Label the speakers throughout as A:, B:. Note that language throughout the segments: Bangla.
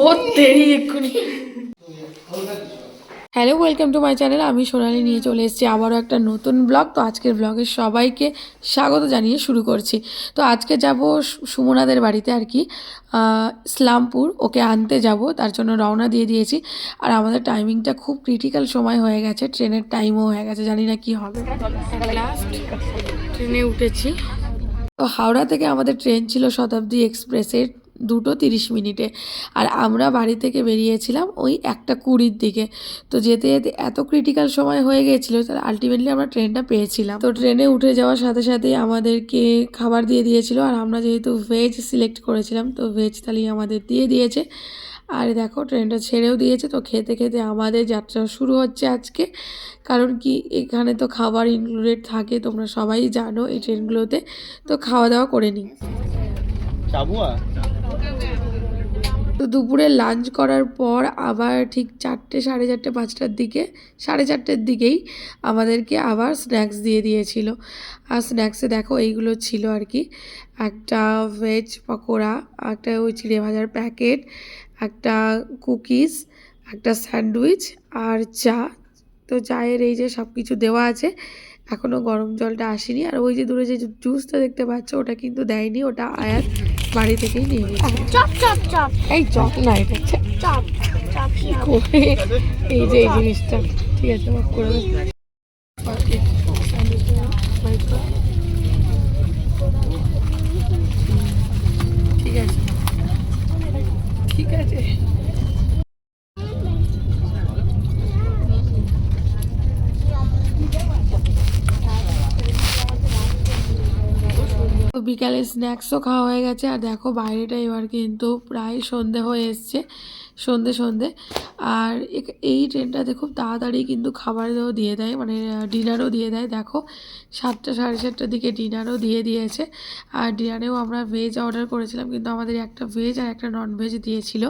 A: ও দেরি এক্ষুনি hello welcome to my channel আমি সোনালি নিয়ে চলে এসেছি আবারও একটা নতুন ব্লগ তো আজকের ব্লগে সবাইকে স্বাগত জানিয়ে শুরু করছি। তো আজকে যাব সুমনাদের বাড়িতে আর কি ইসলামপুর। ওকে আনতে যাব, তার জন্য রওনা দিয়ে দিয়েছি। আর আমাদের টাইমিংটা খুব ক্রিটিক্যাল সময় হয়ে গেছে ট্রেনের টাইমও হয়ে গেছে, জানি না কি হবে। ট্রেনে উঠেছি। তো হাওড়া থেকে আমাদের ট্রেন ছিল শতাব্দী এক্সপ্রেসের দুটো তিরিশ মিনিটে। আর আমরা বাড়ি থেকে বেরিয়েছিলাম ওই একটা কুড়ির দিকে। তো যেতে যেতে এত ক্রিটিক্যাল সময় হয়ে গিয়েছিল তাহলে আলটিমেটলি আমরা ট্রেনটা পেয়েছিলাম। তো ট্রেনে উঠে যাওয়ার সাথে সাথে আমাদেরকে খাবার দিয়ে দিয়েছিল। আর আমরা যেহেতু ভেজ সিলেক্ট করেছিলাম, তো ভেজ থালি আমাদের দিয়ে দিয়েছে। আর দেখো, ট্রেনটা ছেড়েও দিয়েছে তো খেতে খেতে আমাদের যাত্রা শুরু হচ্ছে আজকে। কারণ কি, এখানে তো খাবার ইনক্লুডেড থাকে, তোমরা সবাই জানো এই ট্রেনগুলোতে। তো খাওয়া দাওয়া করে নিই। তো দুপুরে লাঞ্চ করার পর আবার ঠিক চারটে, সাড়ে চারটে, পাঁচটার দিকে, সাড়ে চারটের দিকেই আমাদেরকে আবার স্ন্যাক্স দিয়ে দিয়েছিল। আর স্ন্যাক্সে দেখো এইগুলো ছিল আর কি। একটা ভেজ পকোড়া, একটা ওই চিড়ে ভাজার প্যাকেট একটা কুকিজ একটা স্যান্ডউইচ আর চা। তো চায়ের এই যে সব কিছু দেওয়া আছে এখনও গরম জলটা আসেনি। আর ওই যে দূরে যে জুসটা দেখতে পাচ্ছ, ওটা কিন্তু দেয়নি, ওটা আয়াত। বাড়ি থেকেই নিয়ে গেছে।
B: Chop chop chop.
A: এই চপ না এটা
B: চপ চপ
A: কি করে? এই যে এই জিনিসটা। ঠিক আছে মাফ করে। ঠিক আছে। ঠিক আছে। বিকালে স্ন্যাক্সও খাওয়া হয়ে গেছে। আর দেখো, বাইরেটা এবার কিন্তু প্রায় সন্ধে হয়ে এসছে। সন্ধে সন্ধে। আর এই ট্রেনটাতে খুব তাড়াতাড়ি কিন্তু খাবারও দিয়ে দেয় মানে ডিনারও দিয়ে দেয়। দেখো, সাতটা, সাড়ে সাতটার দিকে ডিনারও দিয়ে দিয়েছে। আর ডিনারেও আমরা ভেজ অর্ডার করেছিলাম, কিন্তু আমাদের একটা ভেজ আর একটা নন ভেজ দিয়েছিল।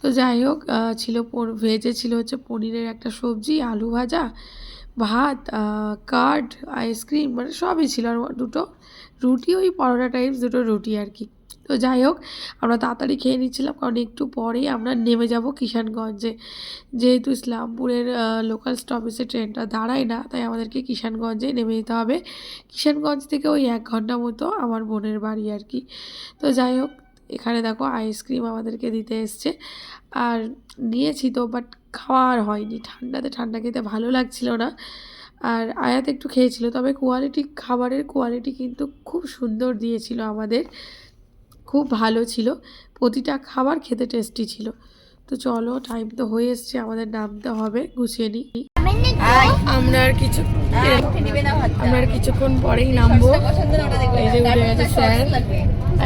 A: তো যাই হোক ছিল ভেজে ছিল হচ্ছে পনিরের একটা সবজি, আলু ভাজা, ভাত কার্ড আইসক্রিম মানে সবই ছিল আর দুটো। রুটি, ওই পরোটা টাইপস দুটো রুটি আর কি। তো যাই হোক, আমরা তাড়াতাড়ি খেয়ে নিচ্ছিলাম, কারণ একটু পরেই আমরা নেমে যাব কিষানগঞ্জে। যেহেতু ইসলামপুরের লোকাল স্টপেজে ট্রেনটা দাঁড়ায় না, তাই আমাদেরকে কিষানগঞ্জে নেমে যেতে হবে। কিষানগঞ্জ থেকে ওই এক ঘণ্টা মতো আমার বোনের বাড়ি আর কি। তো যাই হোক, এখানে দেখো আইসক্রিম আমাদেরকে দিতে এসছে। আর নিয়েছি তো বাট খাওয়া আর হয়নি। ঠান্ডাতে ঠান্ডা খেতে ভালো লাগছিল না। আর আয়াত একটু খেয়েছিল, তবে কোয়ালিটি খাবারের কোয়ালিটি কিন্তু খুব সুন্দর দিয়েছিল আমাদের। খুব ভালো ছিল। প্রতিটা খাবার খেতে টেস্টি ছিল। তো চলো টাইম তো হয়ে এসছে, আমাদের নামতে হবে, গুছিয়ে নিই। আমরা আর কিছু আমরা আর কিছুক্ষণ পরেই নামবো। এই যে গেছে স্যার।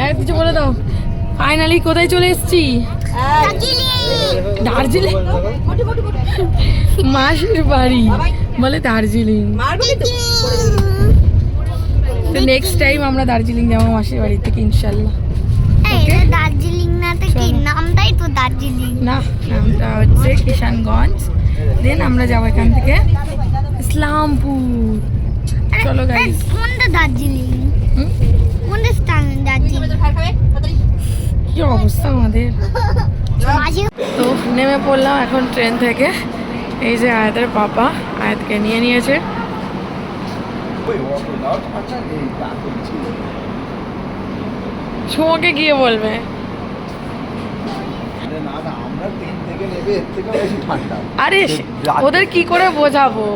A: আর কিছু বলে দাও। ফাইনালি কোথায় চলে এসেছি? দার্জিলিং। মাসির বাড়ি। বলে দার্জিলিং। তো নেক্সট টাইম আমরা দার্জিলিং যাব মাসির বাড়ি থেকে ইনশাল্লাহ।
B: এটা দার্জিলিং না নামটাই তো দার্জিলিং।
A: না নামটা হচ্ছে কিষানগঞ্জ। দেন আমরা যাব এখান থেকে ইসলামপুর। চলো গাইস
B: কোনটা দার্জিলিং? কোনটা দার্জিলিং?
A: কি অবস্থা আমাদের? তো নেমে পড়লাম এখন ট্রেন থেকে। এই যে আয়াতের পাপা আয়াতকে নিয়ে নিয়েছে। সুমকে গিয়ে বলবে। আরে ওদের কি করে বোঝাবো?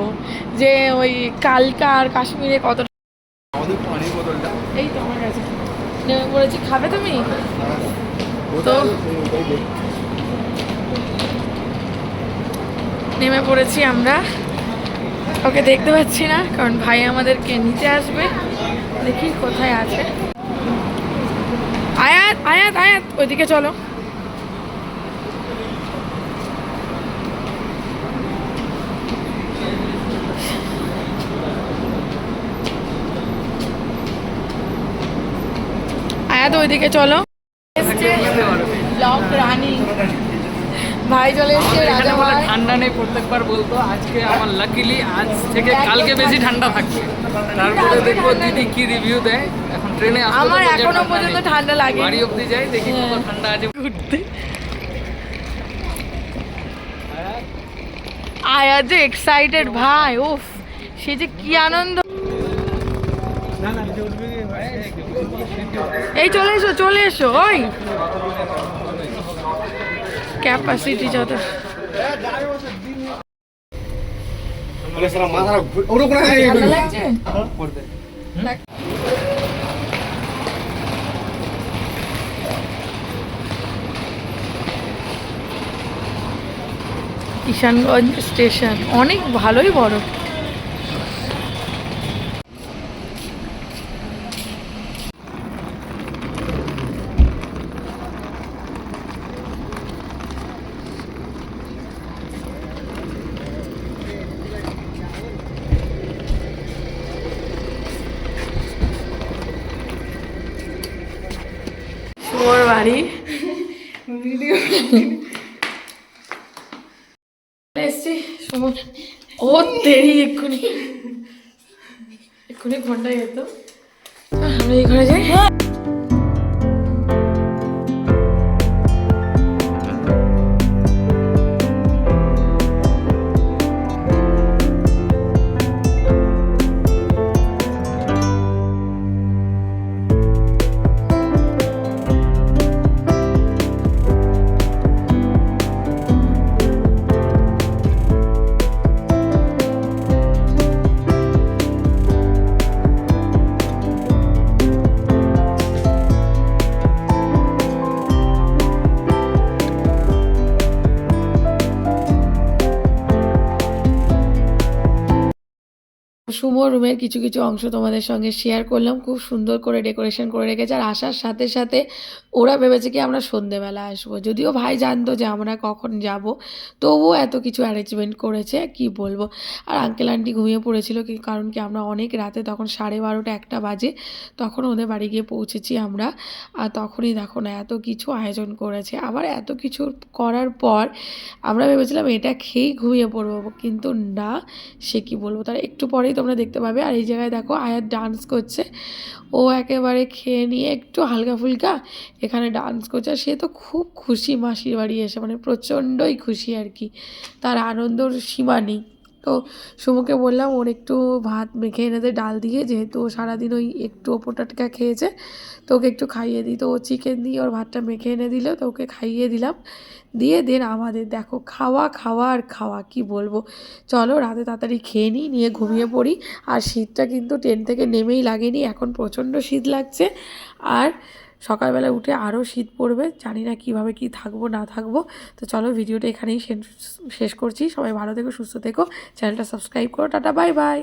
A: যে ওই কালকা আর কাশ্মীরে কত এই তো আমার কাছে। নেমে পড়েছি। খাবে তুমি? তো নেমে পড়েছি আমরা। ওকে দেখতে পাচ্ছি না, কারণ ভাই আমাদেরকে নিতে আসবে। দেখি কোথায় আছে। আয়াত আয়াত আয়াত, ওইদিকে চলো। আয়াত, ওইদিকে চলো ব্লগ রানি ভাই চলে এসছে
C: বলে
A: রাজামার
C: ঠান্ডা নেই প্রত্যেকবার বলতো আজকে আমার লাকিলি আজ থেকে কালকে বেশি ঠান্ডা থাকছে তারপরে দেখব দিদি কি রিভিউ দেয় এখন ট্রেনে
A: আমার
C: এখনও
A: পর্যন্ত ঠান্ডা লাগে
C: বাড়ি অবধি যাই দেখি কত
A: হ্যাঁ।
C: ঠান্ডা আছে
A: ঘুরতে আয়া যে এক্সাইটেড ভাই উফ সে যে কি আনন্দ এই চলে এসো চলে এসো ওই ক্যাপাসিটি যত। কিষানগঞ্জ স্টেশন অনেক ভালোই বড়। বাড়ি ভিডিও এসছি সময় ও দেরি এক্ষুনি এক্ষুনি ঘন্টায় যেত আমরা এই ঘরে যাই হ্যাঁ সুমো রুমের কিছু কিছু অংশ তোমাদের সঙ্গে শেয়ার করলাম। খুব সুন্দর করে ডেকোরেশন করে রেখেছে। আর আসার সাথে সাথে ওরা ভেবেছে কি আমরা সন্ধেবেলা আসব। যদিও ভাই জানতো যে আমরা কখন যাব, তবুও এত কিছু অ্যারেঞ্জমেন্ট করেছে, কি বলব। আর আঙ্কেল আন্টি ঘুমিয়ে পড়েছিল কি, কারণ কি আমরা অনেক রাতে তখন সাড়ে বারোটা একটা বাজে, তখন ওদের বাড়ি গিয়ে পৌঁছেছি আমরা। আর তখনই দেখো না, এত কিছু আয়োজন করেছে। আবার এত কিছু করার পর আমরা ভেবেছিলাম, এটা খেয়েই ঘুমিয়ে পড়ব। কিন্তু না, সে কি বলব, তার একটু পরেই তোমরা দেখতে পাবে। আর এই জায়গায় দেখো আয়াত ডান্স করছে। ও একেবারে খেয়ে নিয়ে একটু হালকা ফুলকা এখানে ডান্স করছে। আর সে তো খুব খুশি মাসির বাড়ি এসে মানে প্রচণ্ডই খুশি আর কি। তার আনন্দর সীমা নেই। তো সুমুকে বললাম, ওর একটু ভাত মেখে এনে দে ডাল দিয়ে, যেহেতু ও সারাদিন ওই একটু ওপর টাটকা খেয়েছে, তো ওকে একটু খাইয়ে দিই। তো ও চিকেন দিয়ে ওর ভাতটা মেখে এনে দিল, তো ওকে খাইয়ে দিলাম। দিয়ে দেন আমাদের, দেখো খাওয়া খাওয়া আর খাওয়া, কি বলব। চলো রাতে তাড়াতাড়ি খেয়ে নিই, নিয়ে ঘুমিয়ে পড়ি। আর শীতটা কিন্তু ট্রেন থেকে নেমেই লাগেনি, এখন প্রচণ্ড শীত লাগছে। আর সকালবেলা উঠে আরও শীত পড়বে, জানি না কীভাবে কি থাকব, না থাকব। তো চলো ভিডিওটা এখানেই শেষ- করছি। সবাই ভালো থেকো, সুস্থ থেকো। চ্যানেলটা সাবস্ক্রাইব করো। Tata, bye bye.